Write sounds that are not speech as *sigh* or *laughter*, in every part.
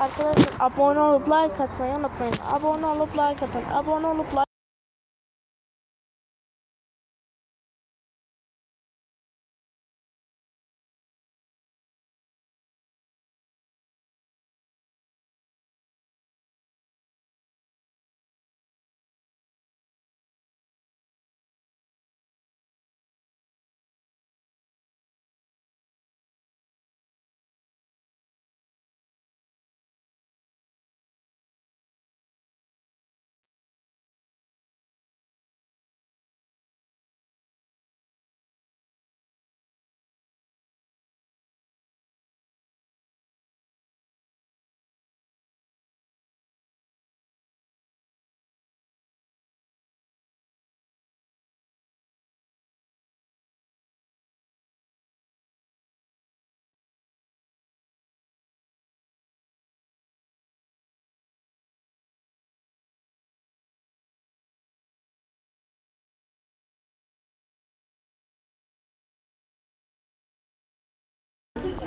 Arkadaşlar abone olup like atmayı unutmayın. Abone olup like atın. Abone olup like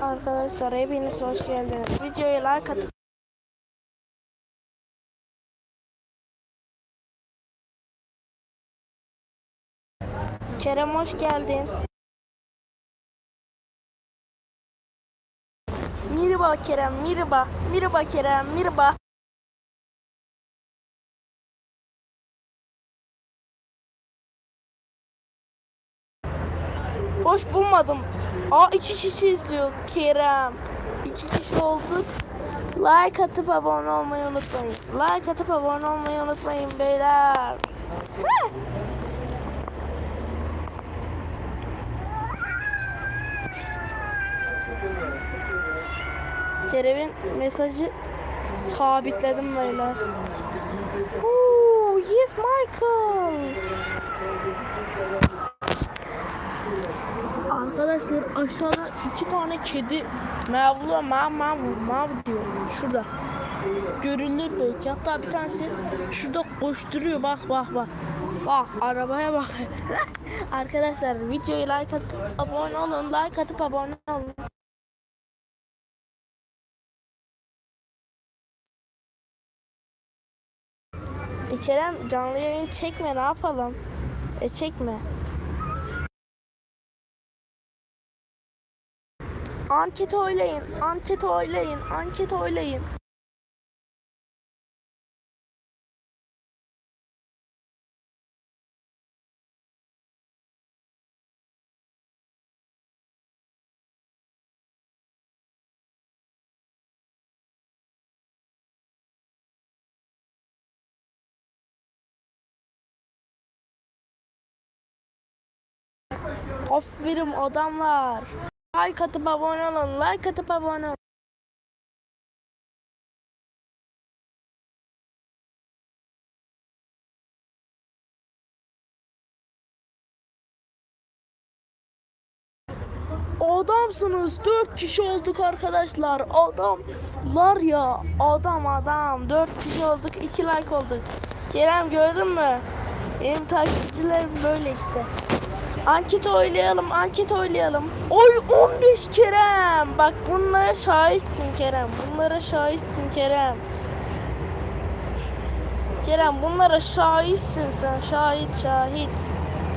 Arkadaşlar hepiniz hoş geldiniz. Videoya like atıp Kerem hoş geldin. Merhaba Kerem, merhaba. Merhaba Kerem, merhaba. Hoş bulmadım. Aa iki kişi izliyor Kerem. İki kişi olduk. Like atıp abone olmayı unutmayın. Like atıp abone olmayı unutmayın beyler. Kerem'in mesajı sabitledim beyler. Oo, yes Michael. Arkadaşlar aşağıda iki tane kedi mavluyor mav mav mav diyor şurada. Görünür belki hatta bir tanesi şurada koşturuyor bak bak bak. Bak arabaya bak. *laughs* Arkadaşlar videoyu like atıp abone olun like atıp abone olun. Kerem canlı yayın çekme ne yapalım? E çekme. Anket oylayın, anket oylayın, anket oylayın. Aferin adamlar. Like atıp abone olun. Like atıp abone olun. Adamsınız. Dört kişi olduk arkadaşlar. Adamlar ya. Adam adam. Dört kişi olduk. iki like olduk. Kerem gördün mü? Benim takipçilerim böyle işte. Anket oylayalım, anket oylayalım. Oy 15 Kerem. Bak bunlara şahitsin Kerem. Bunlara şahitsin Kerem. Kerem bunlara şahitsin sen. Şahit, şahit.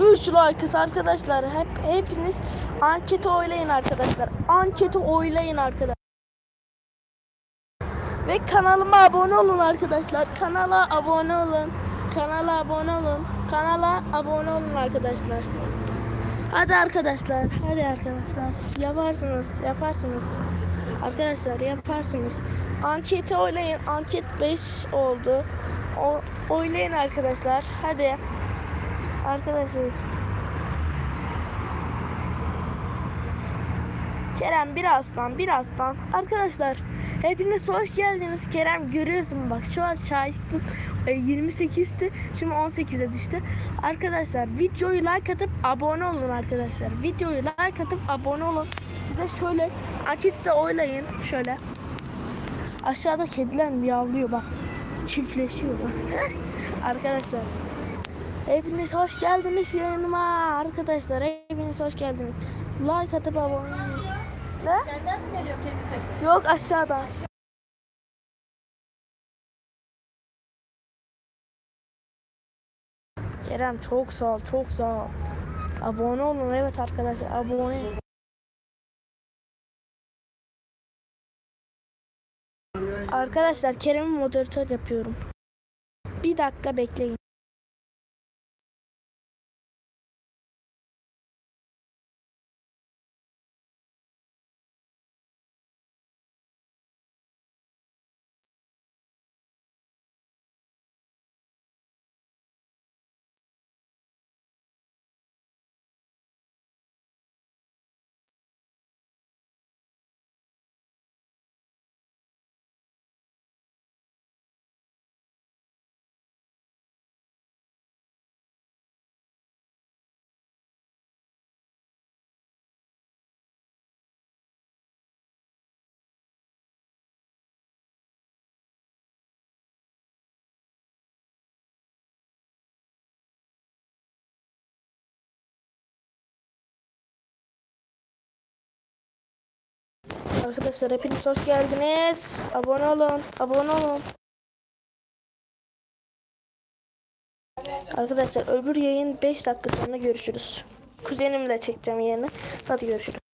3 like'ız arkadaşlar. Hep hepiniz anketi oylayın arkadaşlar. Anketi oylayın arkadaşlar. Ve kanalıma abone olun arkadaşlar. Kanala abone olun. Kanala abone olun. Kanala abone olun arkadaşlar. Hadi arkadaşlar, hadi arkadaşlar. Yaparsınız, yaparsınız. Arkadaşlar yaparsınız. Anketi oynayın. Anket 5 oldu. O, oynayın arkadaşlar. Hadi. Arkadaşlar. Kerem birazdan birazdan arkadaşlar hepiniz hoş geldiniz. Kerem görüyorsun bak şu an şahitsin e, 28'ti şimdi 18'e düştü. Arkadaşlar videoyu like atıp abone olun arkadaşlar. Videoyu like atıp abone olun. Size şöyle anketi de oylayın şöyle. Aşağıda kediler miyavlıyor bak çiftleşiyor bak. *laughs* Arkadaşlar hepiniz hoş geldiniz yanıma arkadaşlar hepiniz hoş geldiniz. Like atıp abone olun Ne? Senden mi geliyor kedi sesi? Yok aşağıdan. Kerem çok sağ ol, çok sağ ol. Abone olun evet arkadaşlar abone. Arkadaşlar Kerem'i moderatör yapıyorum. Bir dakika bekleyin. Arkadaşlar hepiniz hoş geldiniz. Abone olun. Abone olun. Arkadaşlar öbür yayın 5 dakika sonra görüşürüz. Kuzenimle çekeceğim yerini. Hadi görüşürüz.